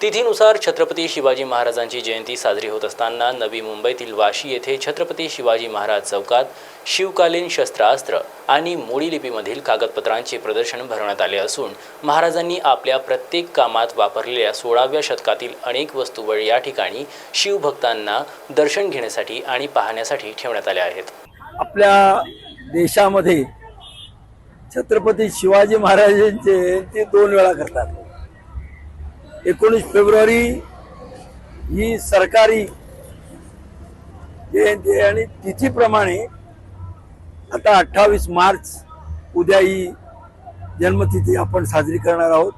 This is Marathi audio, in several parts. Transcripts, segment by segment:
तिथीनुसार छत्रपती शिवाजी महाराजांची जयंती साजरी होत असताना नवी मुंबईतील वाशी येथे छत्रपती शिवाजी महाराज चौकात शिवकालीन शस्त्रास्त्र आणि मोडी लिपीमधील कागदपत्रांचे प्रदर्शन भरवण्यात आले असून महाराजांनी आपल्या प्रत्येक कामात वापरलेल्या सोळाव्या शतकातील अनेक वस्तूवर या ठिकाणी शिवभक्तांना दर्शन घेण्यासाठी आणि पाहण्यासाठी ठेवण्यात आल्या आहेत. आपल्या देशामध्ये छत्रपती शिवाजी महाराजांचे जयंती दोन वेळा करतात. एकोणीस फेब्रुवारी ही सरकारी जयंती आहे आणि तिथीप्रमाणे आता अठ्ठावीस मार्च उद्या ही जन्मतिथी आपण साजरी करणार आहोत.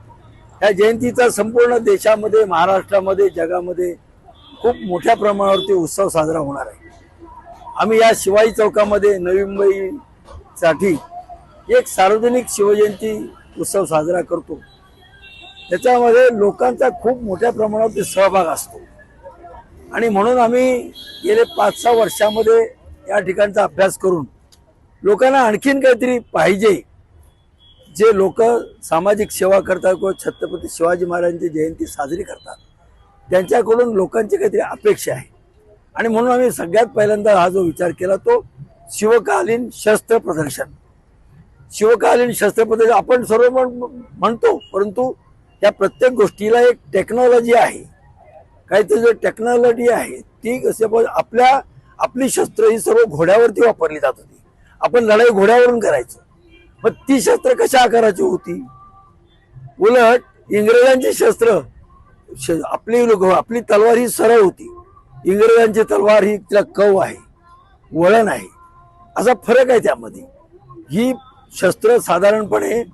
ह्या जयंतीचा संपूर्ण देशामध्ये महाराष्ट्रामध्ये जगामध्ये खूप मोठ्या प्रमाणावरती उत्सव साजरा होणार आहे. आम्ही या शिवाई चौकामध्ये नवी मुंबईसाठी एक सार्वजनिक शिवजयंती उत्सव साजरा करतो. त्याच्यामध्ये लोकांचा खूप मोठ्या प्रमाणावर सहभाग असतो. आणि म्हणून आम्ही गेले पाच सहा वर्षामध्ये या ठिकाणचा अभ्यास करून लोकांना आणखीन काहीतरी पाहिजे. जे लोक सामाजिक सेवा करतात किंवा छत्रपती शिवाजी महाराजांची जयंती साजरी करतात त्यांच्याकडून लोकांची काहीतरी अपेक्षा आहे. आणि म्हणून आम्ही सगळ्यात पहिल्यांदा हा जो विचार केला तो शिवकालीन शस्त्र प्रदर्शन. शिवकालीन शस्त्र प्रदर्शन आपण सर्व म्हणतो परंतु या प्रत्येक गोष्टीला एक टेक्नॉलॉजी आहे. काहीतरी जो टेक्नॉलॉजी आहे ती कसे पण आपल्या आपली शस्त्र ही सर्व घोड्यावरती वापरली जात होती. आपण लढाई घोड्यावरून करायचो. मग ती शस्त्र कशा आकाराची होती? उलट इंग्रजांची शस्त्र श- आपली लोक आपली तलवार ही सरळ होती. इंग्रजांची तलवार ही तिला कव आहे वळण आहे. असा फरक आहे त्यामध्ये. ही शस्त्र साधारणपणे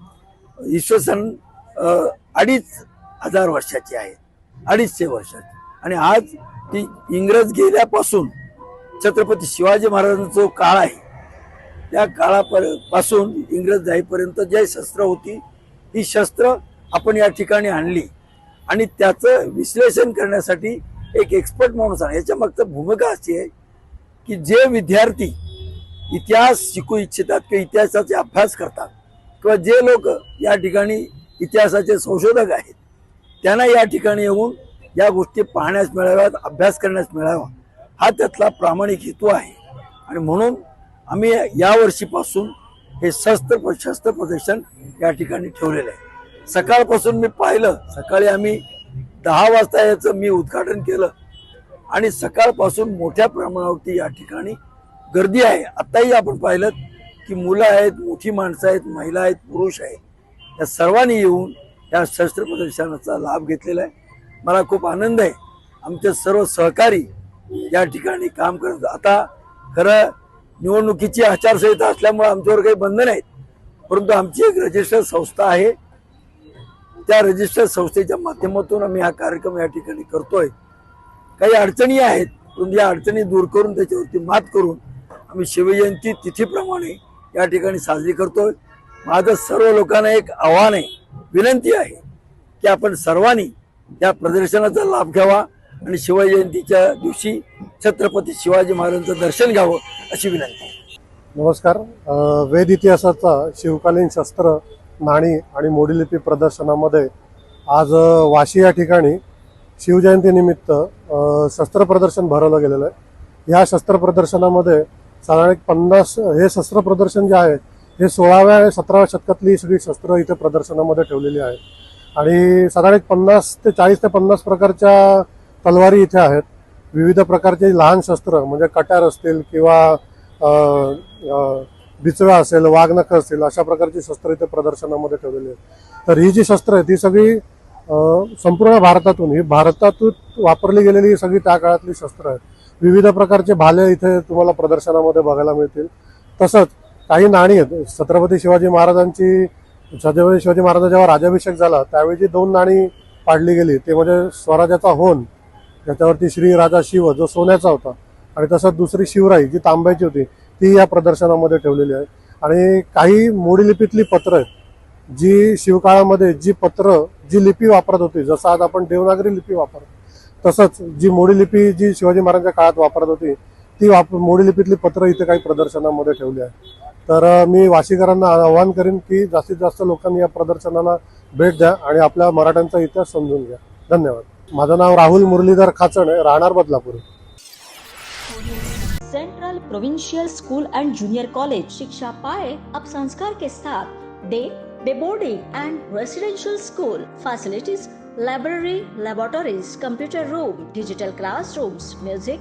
इसवी सन अडीच हजार वर्षाची आहेत अडीचशे वर्षाची. आणि आज ती इंग्रज गेल्यापासून छत्रपती शिवाजी महाराजांचा जो काळ आहे. त्या काळापासून इंग्रज जाईपर्यंत जे शस्त्र होती ही शस्त्र आपण या ठिकाणी आणली. आणि त्याचं विश्लेषण करण्यासाठी एक एक्सपर्ट माणूस आहे याच्या मागचं भूमिका अशी आहे की जे विद्यार्थी इतिहास शिकू इच्छितात किंवा इतिहासाचे अभ्यास करतात किंवा जे लोक या ठिकाणी इतिहासाचे संशोधक आहेत. त्यांना या ठिकाणी येऊन या गोष्टी पाहण्यास मिळाव्यात अभ्यास करण्यास मिळावा. हा त्यातला प्रामाणिक हेतू आहे. आणि म्हणून आम्ही यावर्षीपासून हे शस्त्र शस्त्र प्रदर्शन या ठिकाणी ठेवलेलं आहे. सकाळपासून मी पाहिलं सकाळी आम्ही दहा वाजता याचं मी उद्घाटन केलं. आणि सकाळपासून मोठ्या प्रमाणावरती या ठिकाणी गर्दी आहे. आत्ताही आपण पाहिलं की मुलं आहेत मोठी माणसं आहेत महिला आहेत पुरुष आहेत. या सर्वांनी येऊन या शस्त्र प्रदर्शनाचा लाभ घेतलेला आहे. मला खूप आनंद आहे. आमचे सर्व सहकारी या ठिकाणी काम करत आता खरं निवडणुकीची आचारसंहिता असल्यामुळे आमच्यावर काही बंधन आहेत परंतु आमची एक रजिस्टर संस्था आहे. त्या रजिस्टर संस्थेच्या माध्यमातून आम्ही हा कार्यक्रम या ठिकाणी करतोय. काही अडचणी आहेत परंतु या अडचणी दूर करून त्याच्यावरती मात करून आम्ही शिवजयंती तिथीप्रमाणे या ठिकाणी साजरी करतोय. माझं सर्व लोकांना एक आव्हान आहे विनंती आहे की आपण सर्वांनी या प्रदर्शनाचा लाभ घ्यावा आणि शिवजयंतीच्या दिवशी छत्रपती शिवाजी महाराजांचं दर्शन घ्यावं अशी विनंती आहे. नमस्कार वेद इतिहासाचा शिवकालीन शस्त्र नाणी आणि मोडीलिपी प्रदर्शनामध्ये आज वाशी या ठिकाणी शिवजयंतीनिमित्त शस्त्र प्रदर्शन भरवलं गेलेलं आहे या शस्त्र प्रदर्शनामध्ये साधारण एक पन्नास हे शस्त्र प्रदर्शन जे आहे हे सोळाव्या सतराव्या शतकातली सगळी शस्त्र इथे प्रदर्शनामध्ये ठेवलेली आहेत. आणि साधारण एक पन्नास ते चाळीस ते पन्नास प्रकारच्या तलवारी इथे आहेत. विविध प्रकारचे लहान शस्त्र म्हणजे कट्यार असतील किंवा बिचव्या बिचवा असेल वाघनख असतील अशा प्रकारची शस्त्र इथे प्रदर्शनामध्ये ठेवलेली आहेत. तर ही जी शस्त्र आहेत ती सगळी संपूर्ण भारतातून ही भारतातून वापरली गेलेली ही सगळी त्या काळातली शस्त्र आहेत. विविध प्रकारचे भाले इथे तुम्हाला प्रदर्शनामध्ये बघायला मिळतील. तसंच काही नाणी आहेत. छत्रपती शिवाजी महाराजांची छत्रपती शिवाजी महाराजांचा जेव्हा राज्याभिषेक झाला त्यावेळी जी दोन नाणी पाडली गेली ते म्हणजे स्वराज्याचा होन त्याच्यावरती श्री राजा शिव जो सोन्याचा होता आणि तसंच दुसरी शिवराई जी तांब्याची होती ती या प्रदर्शनामध्ये ठेवलेली आहे. आणि काही मोडीलिपीतली पत्र आहेत जी शिवकाळामध्ये जी पत्र जी लिपी वापरत होती जसं आज आपण देवनागरी लिपी वापरतो तसंच जी मोडी लिपी जी शिवाजी महाराजांच्या काळात वापरत होती ती वाप मोडी लिपीतली पत्र इथे काही प्रदर्शनामध्ये ठेवली आहे तर मी वाशीकरांना आवाहन करेन की जास्तीत जास्त लोकांनी या प्रदर्शनाला भेट द्या आणि आपल्या मराठ्यांचा इतिहास समजून घ्या. धन्यवाद. माझं नाव राहुल मुरलीधर खाचण आहे. राहणार Badlapur. Central Provincial School and Junior College शिक्षा पाए अब संस्कार के साथ day day boarding and residential school facilities library laboratories computer room digital classrooms music